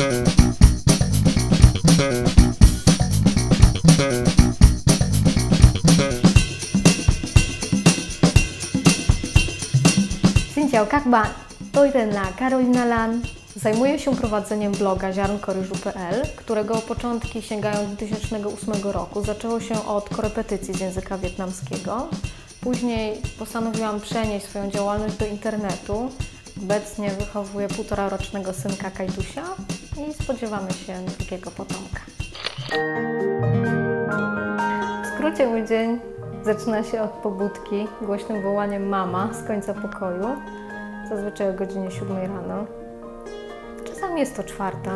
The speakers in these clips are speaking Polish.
Xin chào các bạn, tôi tên là Karolina Lan. Zajmuję się prowadzeniem bloga ziarnkoryżu.pl, którego początki sięgają 2008 roku. Zaczęło się od korepetycji z języka wietnamskiego. Później postanowiłam przenieść swoją działalność do internetu. Obecnie wychowuję półtora rocznego synka Kajtusia i spodziewamy się drugiego potomka. W skrócie mój dzień zaczyna się od pobudki głośnym wołaniem mama z końca pokoju, zazwyczaj o godzinie 7 rano. Czasami jest to czwarta.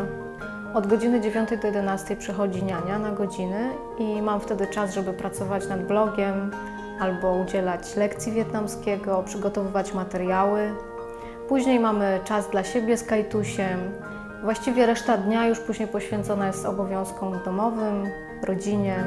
Od godziny 9 do 11 przychodzi niania na godziny i mam wtedy czas, żeby pracować nad blogiem albo udzielać lekcji wietnamskiego, przygotowywać materiały. Później mamy czas dla siebie z Kajtusiem. Właściwie reszta dnia już później poświęcona jest obowiązkom domowym, rodzinie.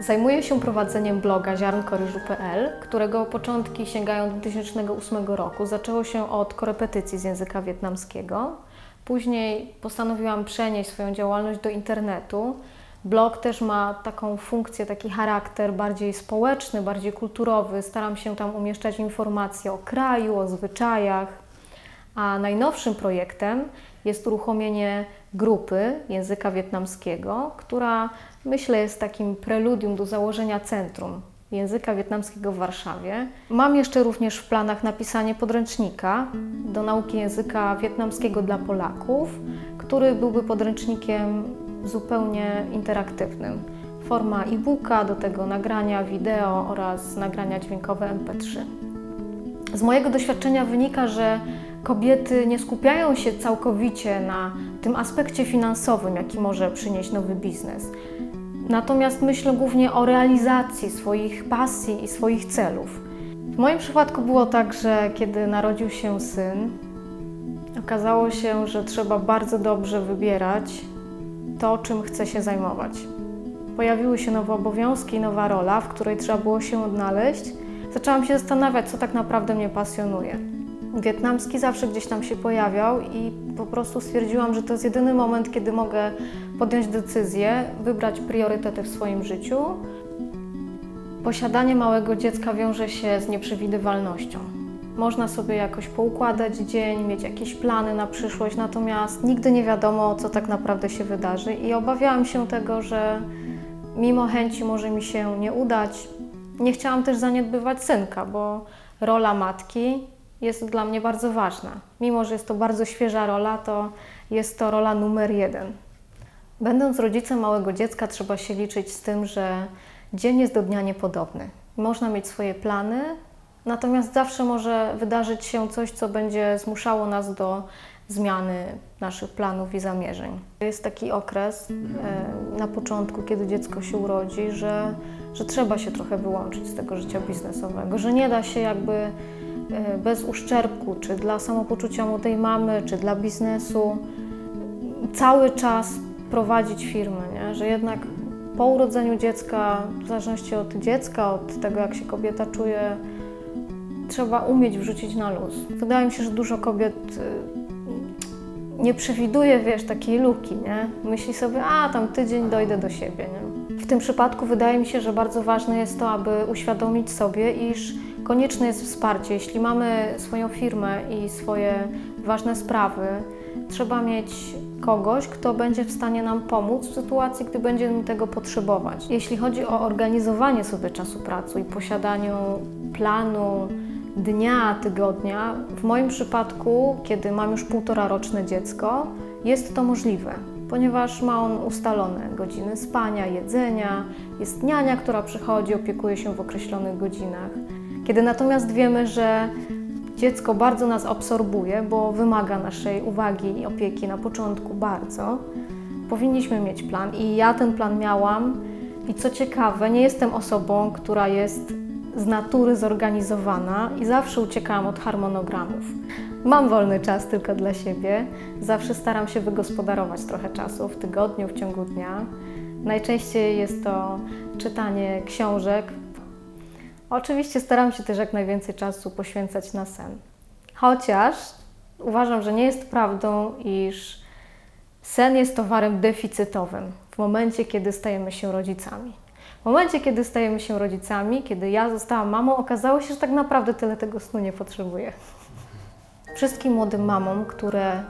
Zajmuję się prowadzeniem bloga ziarnkoryżu.pl, którego początki sięgają 2008 roku. Zaczęło się od korepetycji z języka wietnamskiego. Później postanowiłam przenieść swoją działalność do internetu. Blog też ma taką funkcję, taki charakter bardziej społeczny, bardziej kulturowy. Staram się tam umieszczać informacje o kraju, o zwyczajach. A najnowszym projektem jest uruchomienie grupy języka wietnamskiego, która myślę jest takim preludium do założenia centrum języka wietnamskiego w Warszawie. Mam jeszcze również w planach napisanie podręcznika do nauki języka wietnamskiego dla Polaków, który byłby podręcznikiem zupełnie interaktywnym. Forma e-booka, do tego nagrania wideo oraz nagrania dźwiękowe MP3. Z mojego doświadczenia wynika, że kobiety nie skupiają się całkowicie na tym aspekcie finansowym, jaki może przynieść nowy biznes. Natomiast myślę głównie o realizacji swoich pasji i swoich celów. W moim przypadku było tak, że kiedy narodził się syn, okazało się, że trzeba bardzo dobrze wybierać to, czym chce się zajmować. Pojawiły się nowe obowiązki, nowa rola, w której trzeba było się odnaleźć. Zaczęłam się zastanawiać, co tak naprawdę mnie pasjonuje. Wietnamski zawsze gdzieś tam się pojawiał i po prostu stwierdziłam, że to jest jedyny moment, kiedy mogę podjąć decyzję, wybrać priorytety w swoim życiu. Posiadanie małego dziecka wiąże się z nieprzewidywalnością. Można sobie jakoś poukładać dzień, mieć jakieś plany na przyszłość, natomiast nigdy nie wiadomo, co tak naprawdę się wydarzy i obawiałam się tego, że mimo chęci może mi się nie udać. Nie chciałam też zaniedbywać synka, bo rola matki jest dla mnie bardzo ważna. Mimo, że jest to bardzo świeża rola, to jest to rola numer jeden. Będąc rodzicem małego dziecka, trzeba się liczyć z tym, że dzień jest do dnia niepodobny. Można mieć swoje plany, natomiast zawsze może wydarzyć się coś, co będzie zmuszało nas do zmiany naszych planów i zamierzeń. Jest taki okres e, na początku, kiedy dziecko się urodzi, że, że trzeba się trochę wyłączyć z tego życia biznesowego, że nie da się jakby e, bez uszczerbku, czy dla samopoczucia młodej mamy, czy dla biznesu, cały czas prowadzić firmę, nie? że jednak po urodzeniu dziecka, w zależności od dziecka, od tego jak się kobieta czuje, trzeba umieć wrzucić na luz. Wydaje mi się, że dużo kobiet y, nie przewiduje, wiesz, takiej luki, nie? Myśli sobie, a tam tydzień dojdę do siebie, nie? W tym przypadku wydaje mi się, że bardzo ważne jest to, aby uświadomić sobie, iż konieczne jest wsparcie. Jeśli mamy swoją firmę i swoje ważne sprawy, trzeba mieć kogoś, kto będzie w stanie nam pomóc w sytuacji, gdy będziemy tego potrzebować. Jeśli chodzi o organizowanie sobie czasu pracy i posiadaniu planu dnia, tygodnia, w moim przypadku, kiedy mam już półtora roczne dziecko, jest to możliwe, ponieważ ma on ustalone godziny spania, jedzenia, jest niania, która przychodzi, opiekuje się w określonych godzinach. Kiedy natomiast wiemy, że dziecko bardzo nas absorbuje, bo wymaga naszej uwagi i opieki na początku bardzo, powinniśmy mieć plan. I ja ten plan miałam. I co ciekawe, nie jestem osobą, która jest z natury zorganizowana i zawsze uciekałam od harmonogramów. Mam wolny czas tylko dla siebie. Zawsze staram się wygospodarować trochę czasu w tygodniu, w ciągu dnia. Najczęściej jest to czytanie książek. Oczywiście staram się też jak najwięcej czasu poświęcać na sen. Chociaż uważam, że nie jest prawdą, iż sen jest towarem deficytowym w momencie, kiedy stajemy się rodzicami. W momencie, kiedy stajemy się rodzicami, kiedy ja zostałam mamą, okazało się, że tak naprawdę tyle tego snu nie potrzebuję. Wszystkim młodym mamom, które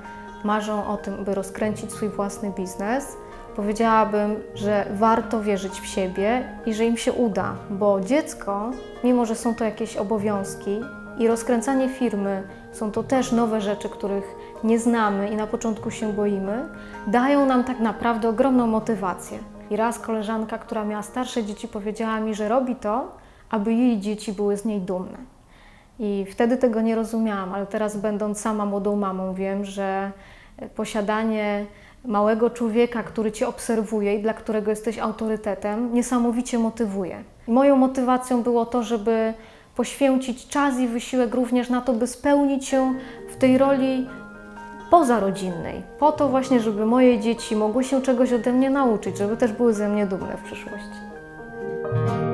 marzą o tym, by rozkręcić swój własny biznes, powiedziałabym, że warto wierzyć w siebie i że im się uda, bo dziecko, mimo że są to jakieś obowiązki i rozkręcanie firmy, są to też nowe rzeczy, których nie znamy i na początku się boimy, dają nam tak naprawdę ogromną motywację. I raz koleżanka, która miała starsze dzieci, powiedziała mi, że robi to, aby jej dzieci były z niej dumne. I wtedy tego nie rozumiałam, ale teraz, będąc sama młodą mamą, wiem, że posiadanie małego człowieka, który cię obserwuje i dla którego jesteś autorytetem, niesamowicie motywuje. Moją motywacją było to, żeby poświęcić czas i wysiłek również na to, by spełnić się w tej roli pozarodzinnej. Po to właśnie, żeby moje dzieci mogły się czegoś ode mnie nauczyć, żeby też były ze mnie dumne w przyszłości.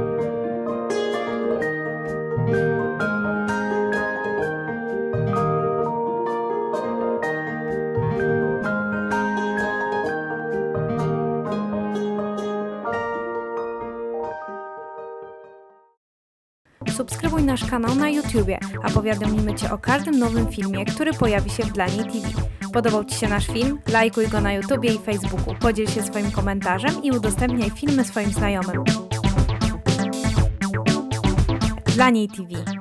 Subskrybuj nasz kanał na YouTubie, a powiadomimy Cię o każdym nowym filmie, który pojawi się w Dlaniej TV. Podobał Ci się nasz film? Lajkuj go na YouTubie i Facebooku, podziel się swoim komentarzem i udostępniaj filmy swoim znajomym. Dlaniej TV